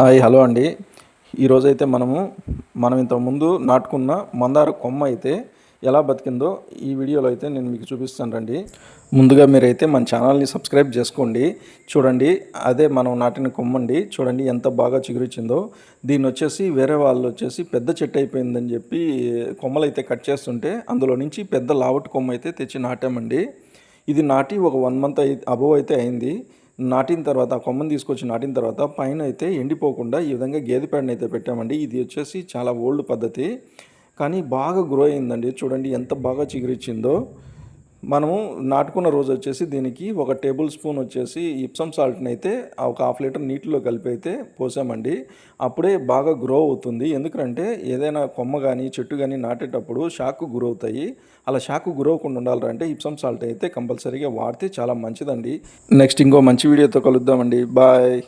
Hi hello అండి. ఈరోజైతే మనము మనం ఇంతకుముందు నాటుకున్న మందార కొమ్మ అయితే ఎలా బతికిందో ఈ వీడియోలో అయితే నేను మీకు చూపిస్తాను రండి. ముందుగా మీరైతే మన ఛానల్ని సబ్స్క్రైబ్ చేసుకోండి. చూడండి అదే మనం నాటిన కొమ్మ అండి. చూడండి ఎంత బాగా చిగురిచ్చిందో. దీన్ని వచ్చేసి వేరే వాళ్ళు వచ్చేసి పెద్ద చెట్టు అయిపోయిందని చెప్పి కొమ్మలు అయితే కట్ చేస్తుంటే అందులో నుంచి పెద్ద లావటి కొమ్మ అయితే తెచ్చి నాటామండి. ఇది నాటి ఒక వన్ మంత్ అయి అబవ్ అయితే అయింది. నాటిన తర్వాత ఆ కొమ్మని తీసుకొచ్చి నాటిన తర్వాత పైన అయితే ఎండిపోకుండా ఈ విధంగా గేదె పేడని అయితే పెట్టామండి. ఇది వచ్చేసి చాలా ఓల్డ్ పద్ధతి. కానీ బాగా గ్రో అయిందండి. చూడండి ఎంత బాగా చిగురిచ్చిందో. మనము నాటుకున్న రోజు వచ్చేసి దీనికి ఒక టేబుల్ స్పూన్ వచ్చేసి ఇప్సమ్ సాల్ట్ని అయితే ఒక హాఫ్ లీటర్ నీటిలో కలిపి అయితే పోసామండి. అప్పుడే బాగా గ్రో అవుతుంది. ఎందుకంటే ఏదైనా కొమ్మ కానీ చెట్టు కానీ నాటేటప్పుడు షాక్ గురవుతాయి అలా షాక్ గురవకుండా ఉండాలంటే ఇప్సమ్ సాల్ట్ అయితే కంపల్సరీగా వాడితే చాలా మంచిదండి. నెక్స్ట్ ఇంకో మంచి వీడియోతో కలుద్దామండి. బాయ్.